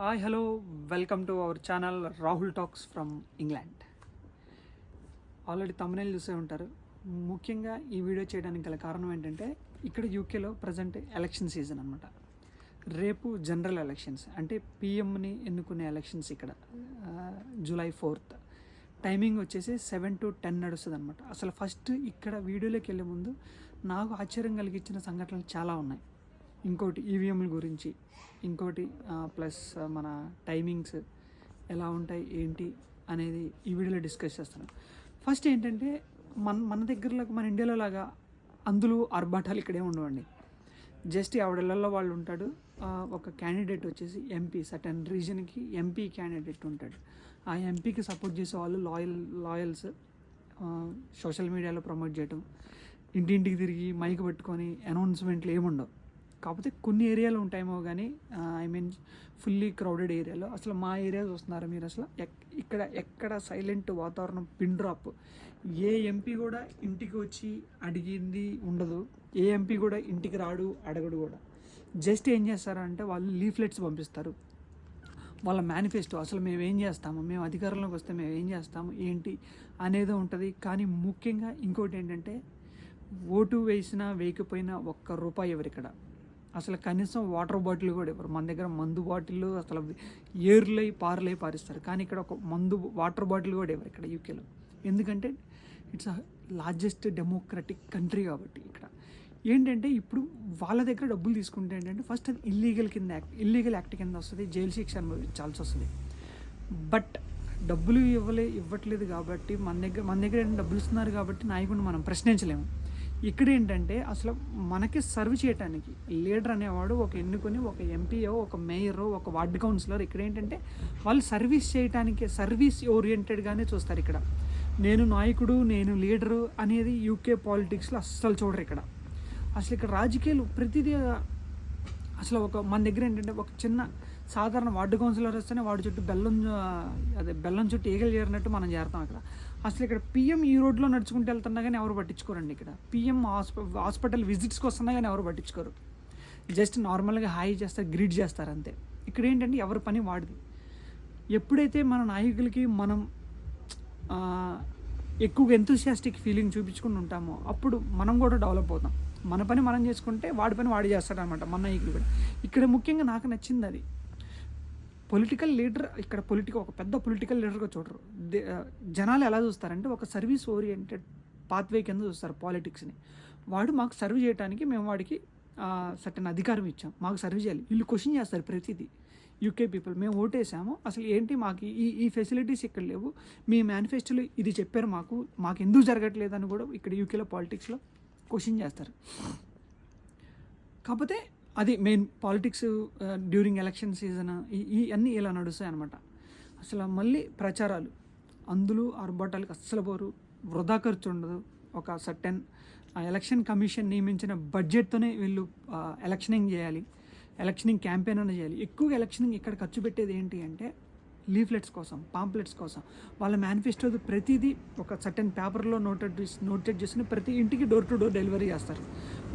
Hi hello welcome to our channel Rahul talks from England already Tamil చూసే ఉంటారు. ముఖ్యంగా ఈ వీడియో చేయడానికి గల కారణం ఏంటంటే ఇక్కడ యూకేలో ప్రజెంట్ ఎలక్షన్ సీజన్ అనమాట రేపు జనరల్ ఎలక్షన్స్ అంటే పిఎంని ఎన్నుకునే ఎలక్షన్స్ ఇక్కడ జూలై ఫోర్త్ టైమింగ్ వచ్చేసి సెవెన్ టు టెన్ నడుస్తుంది అనమాట అసలు ఫస్ట్ ఇక్కడ వీడియోలోకి వెళ్ళే ముందు నాకు ఆశ్చర్యం కలిగించిన సంఘటనలు చాలా ఉన్నాయి. ఇంకోటి ఈవీఎంల గురించి. ఇంకోటి ప్లస్ మన టైమింగ్స్ ఎలా ఉంటాయి ఏంటి అనేది ఈ వీడియోలో డిస్కస్ చేస్తాను. ఫస్ట్ ఏంటంటే మన మన దగ్గరలో మన ఇండియాలో లాగా అందులో ఆర్భాటాలు ఇక్కడే ఉండవండి. జస్ట్ ఆవిడలలో వాళ్ళు ఉంటాడు. ఒక క్యాండిడేట్ వచ్చేసి ఎంపీ సటన్ రీజన్కి ఎంపీ క్యాండిడేట్ ఉంటాడు. ఆ ఎంపీకి సపోర్ట్ చేసే వాళ్ళు లాయల్ లాయల్స్ సోషల్ మీడియాలో ప్రమోట్ చేయటం ఇంటింటికి తిరిగి మైక్ పట్టుకొని అనౌన్స్మెంట్లు ఏముండవు. కాకపోతే కొన్ని ఏరియాలు ఉంటాయేమో కానీ ఐ మీన్ ఫుల్లీ క్రౌడెడ్ ఏరియాలో. అసలు మా ఏరియా చూస్తున్నారా మీరు అసలు? ఎక్- ఇక్కడ ఎక్కడ సైలెంట్ వాతావరణం పిన్ డ్రాప్ ఏ ఎంపీ కూడా ఇంటికి వచ్చి అడిగింది ఉండదు. ఏ ఎంపీ కూడా ఇంటికి రాడు అడగడు కూడా. జస్ట్ ఏం చేస్తారంటే వాళ్ళు లీఫ్లెట్స్ పంపిస్తారు. వాళ్ళ మేనిఫెస్టో అసలు మేము ఏం చేస్తాము? మేము అధికారంలోకి వస్తే మేము ఏం చేస్తాము? ఏంటి? అనేది ఉంటుంది. కానీ ముఖ్యంగా ఇంకోటి ఏంటంటే ఓటు వేసినా వేయకపోయినా ఒక్క రూపాయి ఎవరు ఇక్కడ అసలు కనీసం వాటర్ బాటిల్ కూడా ఇవ్వరు. మన దగ్గర మందు బాటిల్ అసలు ఏర్లై పార్లై పారిస్తారు. కానీ ఇక్కడ ఒక మందు వాటర్ బాటిల్ కూడా ఇవ్వరు ఇక్కడ యూకేలో. ఎందుకంటే ఇట్స్ లార్జెస్ట్ డెమోక్రటిక్ కంట్రీ కాబట్టి ఇక్కడ. ఏంటంటే ఇప్పుడు వాళ్ళ దగ్గర డబ్బులు తీసుకుంటే ఏంటంటే ఫస్ట్ అది ఇల్లీగల్ కింద యాక్ట్ ఇల్లీగల్ యాక్ట్ కింద వస్తుంది జైలు శిక్ష అనుభవించాల్సి వస్తుంది. బట్ డబ్బులు ఇవ్వలే ఇవ్వట్లేదు కాబట్టి మన దగ్గర మన దగ్గర డబ్బులు ఇస్తున్నారు కాబట్టి నాయకుడిని మనం ప్రశ్నించలేము. ఇక్కడ ఏంటంటే అసలు మనకి సర్వ్ చేయడానికి లీడర్ అనేవాడు ఒక ఎన్నుకొని ఒక ఎంపీఓ ఒక మేయరో ఒక వార్డ్ కౌన్సిలర్ ఇక్కడ ఏంటంటే వాళ్ళు సర్వీస్ చేయడానికి సర్వీస్ ఓరియంటెడ్గానే చూస్తారు ఇక్కడ. నేను నాయకుడు నేను లీడరు అనేది యూకే పాలిటిక్స్లో అస్సలు చూడరు ఇక్కడ. అసలు ఇక్కడ రాజకీయాలు ప్రతిదీ అసలు ఒక మన దగ్గర ఏంటంటే ఒక చిన్న సాధారణ వార్డు కౌన్సిలర్ వస్తేనే వాడి చుట్టూ బెల్లం అదే బెల్లం చుట్టూ ఈగలు చేరినట్టు మనం చేరుతాం అక్కడ. అసలు ఇక్కడ పిఎం ఈ రోడ్లో నడుచుకుంటూ వెళ్తున్నా కానీ ఎవరు పట్టించుకోరండి ఇక్కడ. పిఎం హాస్పిటల్ విజిట్స్కి వస్తున్నా కానీ ఎవరు పట్టించుకోరు. జస్ట్ నార్మల్గా హాయి చేస్తారు గ్రీడ్ చేస్తారు అంతే. ఇక్కడ ఏంటంటే ఎవరి పని వాడిది. ఎప్పుడైతే మన నాయకులకి మనం ఎక్కువగా ఎంతూసియాస్టిక్ ఫీలింగ్ చూపించుకుని ఉంటామో అప్పుడు మనం కూడా డెవలప్ అవుతాం. మన పని మనం చేసుకుంటే వాడి పని వాడి చేస్తాడనమాట మన నాయకులు కూడా. ఇక్కడ ముఖ్యంగా నాకు నచ్చింది అది. పొలిటికల్ లీడర్ ఇక్కడ పొలిటికల్ ఒక పెద్ద పొలిటికల్ లీడర్గా చూడరు. దే- జనాలు ఎలా చూస్తారంటే ఒక సర్వీస్ ఓరియంటెడ్ పాత్వే కింద చూస్తారు పాలిటిక్స్ని. వాడు మాకు సర్వ్ చేయడానికి మేము వాడికి సర్టన్ అధికారం ఇచ్చాం. మాకు సర్వ్ చేయాలి. వీళ్ళు క్వశ్చన్ చేస్తారు ప్రతిదీ. యూకే పీపుల్ మేము ఓటేసాము. అసలు ఏంటి మాకు ఈ ఈ ఫెసిలిటీస్ ఇక్కడ లేవు. మీ మేనిఫెస్టోలో ఇది చెప్పారు మాకు. మాకు ఎందుకు జరగట్లేదు అని కూడా ఇక్కడ యూకేలో పాలిటిక్స్లో క్వశ్చన్ చేస్తారు. కాకపోతే అది main politics during election season ఈ అన్నీ ఇలా నడుస్తాయి అనమాట అసలు మళ్ళీ ప్రచారాలు. అందులో ఆర్భాటాలకు అస్సలు పోరు. వృధా ఖర్చు ఉండదు. ఒక సర్టెన్ ఎలక్షన్ కమిషన్ నియమించిన బడ్జెట్తోనే వీళ్ళు ఎలక్షనింగ్ చేయాలి. ఎలక్షనింగ్ క్యాంపెయిన్ అన్న చేయాలి. ఎక్కువగా ఎలక్షనింగ్ ఇక్కడ ఖర్చు పెట్టేది ఏంటి అంటే లీఫ్లెట్స్ కోసం పాంప్లెట్స్ కోసం. వాళ్ళ మేనిఫెస్టో ప్రతిదీ ఒక సర్టెన్ పేపర్లో నోటెడ్ నోటెడ్ చేసుకుని ప్రతి ఇంటికి డోర్ టు డోర్ డెలివరీ చేస్తారు.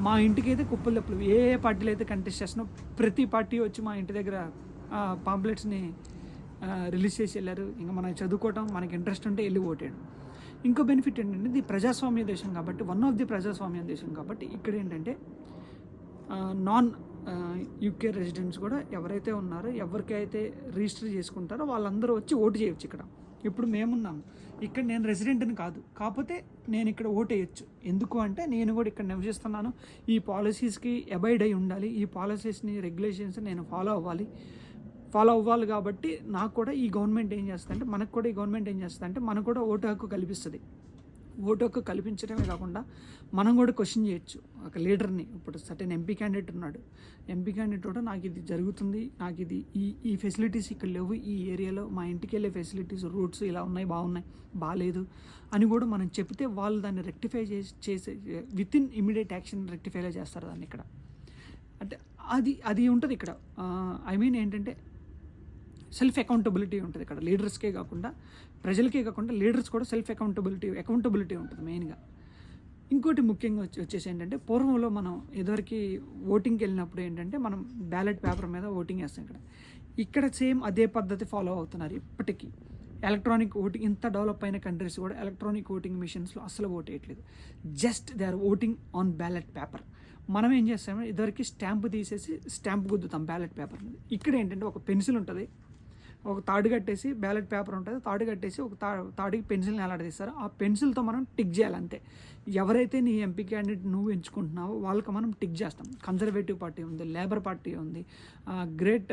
మా ఇంటికి అయితే కుప్పలు తప్పులు. ఏ ఏ పార్టీలు అయితే కంటెస్ట్ చేస్తున్నా ప్రతి పార్టీ వచ్చి మా ఇంటి దగ్గర పాంప్లెట్స్ని రిలీజ్ చేసి వెళ్ళారు. ఇంకా మనం చదువుకోవటం మనకి ఇంట్రెస్ట్ ఉంటే వెళ్ళి ఓటేయడం. ఇంకో బెనిఫిట్ ఏంటంటే ఇది ప్రజాస్వామ్య దేశం కాబట్టి వన్ ఆఫ్ ది ప్రజాస్వామ్య దేశం కాబట్టి ఇక్కడ ఏంటంటే నాన్ యూకే రెసిడెంట్స్ కూడా ఎవరైతే ఉన్నారో ఎవరికైతే రిజిస్టర్ చేసుకుంటారో వాళ్ళందరూ వచ్చి ఓటు చేయొచ్చు ఇక్కడ. ఇప్పుడు మేమున్నాము ఇక్కడ నేను రెసిడెంట్ని కాదు. కాకపోతే నేను ఇక్కడ ఓటు వేయచ్చు ఎందుకు అంటే నేను కూడా ఇక్కడ నివసిస్తున్నాను. ఈ పాలసీస్కి అబైడ్ అయి ఉండాలి. ఈ పాలసీస్ని రెగ్యులేషన్స్ నేను ఫాలో అవ్వాలి. ఫాలో అవ్వాలి కాబట్టి నాకు కూడా ఈ గవర్నమెంట్ ఏం చేస్తుందంటే మనకు కూడా ఈ గవర్నమెంట్ ఏం చేస్తుందంటే మనకు కూడా ఓటు హక్కు కల్పిస్తుంది. ఓటు హక్కు కల్పించడమే కాకుండా మనం కూడా క్వశ్చన్ చేయొచ్చు. ఒక లీడర్ని ఇప్పుడు సర్టెన్ ఎంపీ క్యాండిడేట్ ఉన్నాడు. ఎంపీ క్యాండిడేట్ కూడా నాకు ఇది జరుగుతుంది నాకు ఇది ఈ ఈ ఫెసిలిటీస్ ఇక్కడ లేవు ఈ ఏరియాలో మా ఇంటికి వెళ్ళే ఫెసిలిటీస్ రూట్స్ ఇలా ఉన్నాయి బాగున్నాయి బాగాలేదు అని కూడా మనం చెప్తే వాళ్ళు దాన్ని రెక్టిఫై చేసి చేసే విత్ ఇన్ ఇమీడియట్ యాక్షన్ రెక్టిఫైలో చేస్తారు దాన్ని ఇక్కడ. అంటే అది అది ఉంటుంది ఇక్కడ. ఐ మీన్ ఏంటంటే సెల్ఫ్ అకౌంటబిలిటీ ఉంటుంది ఇక్కడ. లీడర్స్కే కాకుండా ప్రజలకే కాకుండా లీడర్స్ కూడా సెల్ఫ్ అకౌంటబిలిటీ అకౌంటబిలిటీ ఉంటుంది మెయిన్గా. ఇంకోటి ముఖ్యంగా వచ్చి వచ్చేసి ఏంటంటే పూర్వంలో మనం ఎదువరికి ఓటింగ్కి వెళ్ళినప్పుడు ఏంటంటే మనం బ్యాలెట్ పేపర్ మీద ఓటింగ్ వేస్తాం ఇక్కడ. ఇక్కడ సేమ్ అదే పద్ధతి ఫాలో అవుతున్నారు ఇప్పటికీ. ఎలక్ట్రానిక్ ఓటింగ్ ఇంత డెవలప్ అయిన కంట్రీస్ కూడా ఎలక్ట్రానిక్ ఓటింగ్ మిషన్స్లో అసలు ఓట్ వేయట్లేదు just they are voting on ballot paper. మనం ఏం చేస్తామంటే ఇదివరకు స్టాంప్ తీసేసి స్టాంప్ గుద్దుతాం బ్యాలెట్ పేపర్ మీద. ఇక్కడ ఏంటంటే ఒక పెన్సిల్ ఉంటుంది. ఒక తాడు కట్టేసి బ్యాలెట్ పేపర్ ఉంటుంది తాడు కట్టేసి ఒక తా తాడికి పెన్సిల్ని ఎలాడదీస్తారు ఆ పెన్సిల్తో మనం టిక్ చేయాలి అంతే. ఎవరైతే నీ ఎంపీ క్యాండిడేట్ నువ్వు ఎంచుకుంటున్నావో వాళ్ళకి మనం టిక్ చేస్తాం. కన్జర్వేటివ్ పార్టీ ఉంది లేబర్ పార్టీ ఉంది great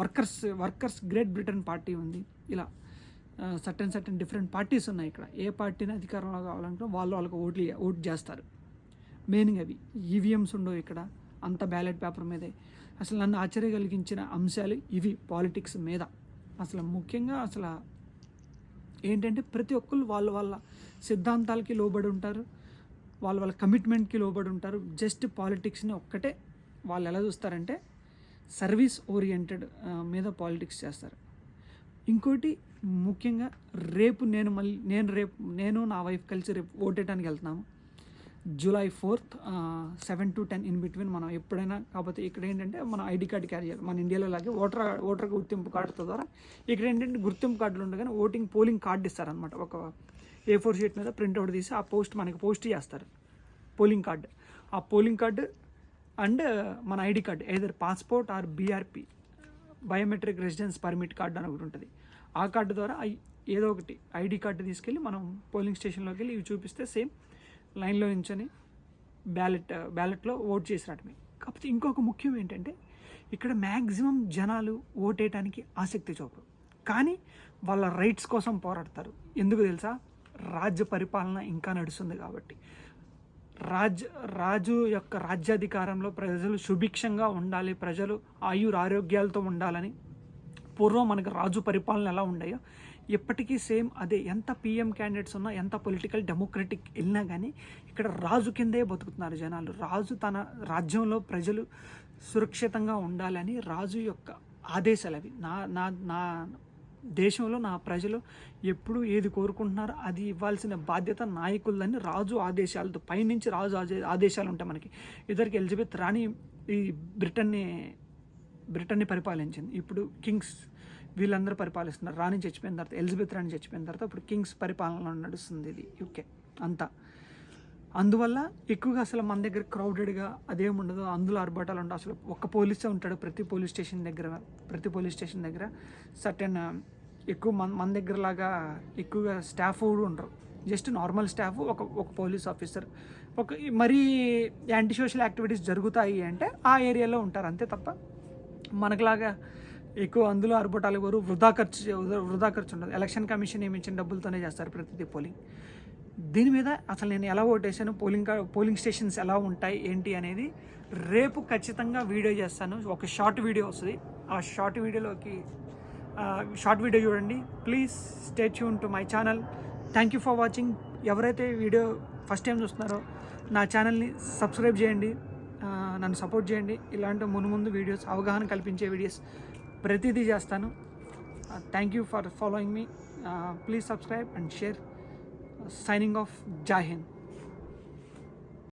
workers workers great Britain party ఉంది ఇలా సర్టన్ సర్టన్ డిఫరెంట్ పార్టీస్ ఉన్నాయి ఇక్కడ. ఏ పార్టీని అధికారంలో కావాలంటే వాళ్ళు వాళ్ళకి ఓట్లు ఓట్ చేస్తారు. మెయిన్గా అవి. ఈవీఎంస్ ఉండవు ఇక్కడ. అంత బ్యాలెట్ పేపర్ మీదే. అసలు నన్ను ఆశ్చర్య కలిగించిన అంశాలు ఇవి పాలిటిక్స్ మీద. అసలు ముఖ్యంగా అసలు ఏంటంటే ప్రతి ఒక్కరు వాళ్ళ వాళ్ళ సిద్ధాంతాలకి లోబడి ఉంటారు. వాళ్ళ వాళ్ళ కమిట్మెంట్కి లోబడి ఉంటారు. జస్ట్ పాలిటిక్స్ని ఒక్కటే వాళ్ళు ఎలా చూస్తారంటే సర్వీస్ ఓరియంటెడ్ మీద పాలిటిక్స్ చేస్తారు. ఇంకోటి ముఖ్యంగా రేపు నేను మళ్ళీ నేను రేపు నేను నా వైఫ్ కలిసి రేపు ఓటేయడానికి వెళ్తున్నాము. July fourth seven to ten in between మనం ఎప్పుడైనా కాకపోతే ఇక్కడ ఏంటంటే మనం ఐడి కార్డు క్యారీ చేయాలి. మన ఇండియాలో లాగే ఓటర్ ఓటర్ గుర్తింపు కార్డుతో ద్వారా ఇక్కడ ఏంటంటే గుర్తింపు కార్డులు ఉండగానే ఓటింగ్ పోలింగ్ కార్డు ఇస్తారనమాట ఒక ఏ ఫోర్ షీట్ మీద ప్రింట్అవుట్ తీసి ఆ పోస్ట్ మనకి పోస్ట్ చేస్తారు. Polling card. ఆ పోలింగ్ కార్డు అండ్ మన ID card either passport or BRP biometric residence permit card అని ఒకటి ఉంటుంది. ఆ కార్డు ద్వారా ఏదో ఒకటి ఐడి కార్డు తీసుకెళ్ళి మనం పోలింగ్ స్టేషన్లోకి వెళ్ళి ఇవి చూపిస్తే సేమ్ లైన్లో నించొని బ్యాలెట్ బ్యాలెట్లో ఓట్ చేసి కాకపోతే ఇంకొక ముఖ్యం ఏంటంటే ఇక్కడ మ్యాక్సిమం జనాలు ఓటేయటానికి ఆసక్తి చూపరు. కానీ వాళ్ళ రైట్స్ కోసం పోరాడతారు. ఎందుకు తెలుసా? రాజ్య పరిపాలన ఇంకా నడుస్తుంది కాబట్టి. రాజ్ రాజు యొక్క రాజ్యాధికారంలో ప్రజలు సుభిక్షంగా ఉండాలి ప్రజలు ఆయుర ఆరోగ్యాలతో ఉండాలని పూర్వం మనకు రాజు పరిపాలన ఎలా ఉండయో ఇప్పటికీ సేమ్ అదే. ఎంత పీఎం క్యాండిడేట్స్ ఉన్నా ఎంత పొలిటికల్ డెమోక్రటిక్ వెళ్ళినా కానీ ఇక్కడ రాజు కిందే బతుకుతున్నారు జనాలు. రాజు తన రాజ్యంలో ప్రజలు సురక్షితంగా ఉండాలని రాజు యొక్క ఆదేశాలు అవి. నా నా నా దేశంలో నా ప్రజలు ఎప్పుడు ఏది కోరుకుంటున్నారో అది ఇవ్వాల్సిన బాధ్యత నాయకులని రాజు ఆదేశాలతో పైనుంచి రాజు ఆదే- ఆదేశాలు ఉంటాయి మనకి. ఇద్దరికి ఎలిజబెత్ రాణి ఈ బ్రిటన్ని బ్రిటన్ని పరిపాలించింది. ఇప్పుడు కింగ్స్ వీళ్ళందరూ పరిపాలిస్తున్నారు. రాణి చచ్చిపోయిన తర్వాత ఎలిజబెత్ రాణి చచ్చిపోయిన తర్వాత ఇప్పుడు కింగ్స్ పరిపాలన నడుస్తుంది ఇది యూకే అంతా. అందువల్ల ఎక్కువగా అసలు మన దగ్గర క్రౌడెడ్గా అదేముండదు అందులో ఆర్భాటాలు ఉండవు. అసలు ఒక్క పోలీసే ఉంటాడు ప్రతి పోలీస్ స్టేషన్ దగ్గర. ప్రతి పోలీస్ స్టేషన్ దగ్గర సర్టెన్ ఎక్కువ మన మన దగ్గర లాగా ఎక్కువగా స్టాఫ్ కూడా ఉండరు. జస్ట్ నార్మల్ స్టాఫ్ ఒక ఒక పోలీస్ ఆఫీసర్. ఒక మరీ యాంటీ సోషల్ యాక్టివిటీస్ జరుగుతాయి అంటే ఆ ఏరియాలో ఉంటారు. అంతే తప్ప మనకులాగా ఎక్కువ అందులో అర్బటాలు ఎవరు వృధా ఖర్చు వృధా ఖర్చు ఉండదు. ఎలక్షన్ కమిషన్ నియమించిన డబ్బులతోనే చేస్తారు ప్రతిదీ పోలింగ్. దీని మీద అసలు నేను ఎలా ఓటేసాను పోలింగ్ కా- పోలింగ్ స్టేషన్స్ ఎలా ఉంటాయి ఏంటి అనేది రేపు ఖచ్చితంగా వీడియో చేస్తాను. ఒక షార్ట్ వీడియో వస్తుంది. ఆ షార్ట్ వీడియోలోకి షార్ట్ వీడియో చూడండి. Please stay tune to my channel. Thank you for watching. ఎవరైతే వీడియో ఫస్ట్ టైం చూస్తున్నారో నా ఛానల్ని సబ్స్క్రైబ్ చేయండి. నన్ను సపోర్ట్ చేయండి. ఇలాంటి మును ముందు వీడియోస్ అవగాహన కల్పించే వీడియోస్ ప్రతిదీ చేస్తాను. Thank you for following me please subscribe and share signing off Jaihind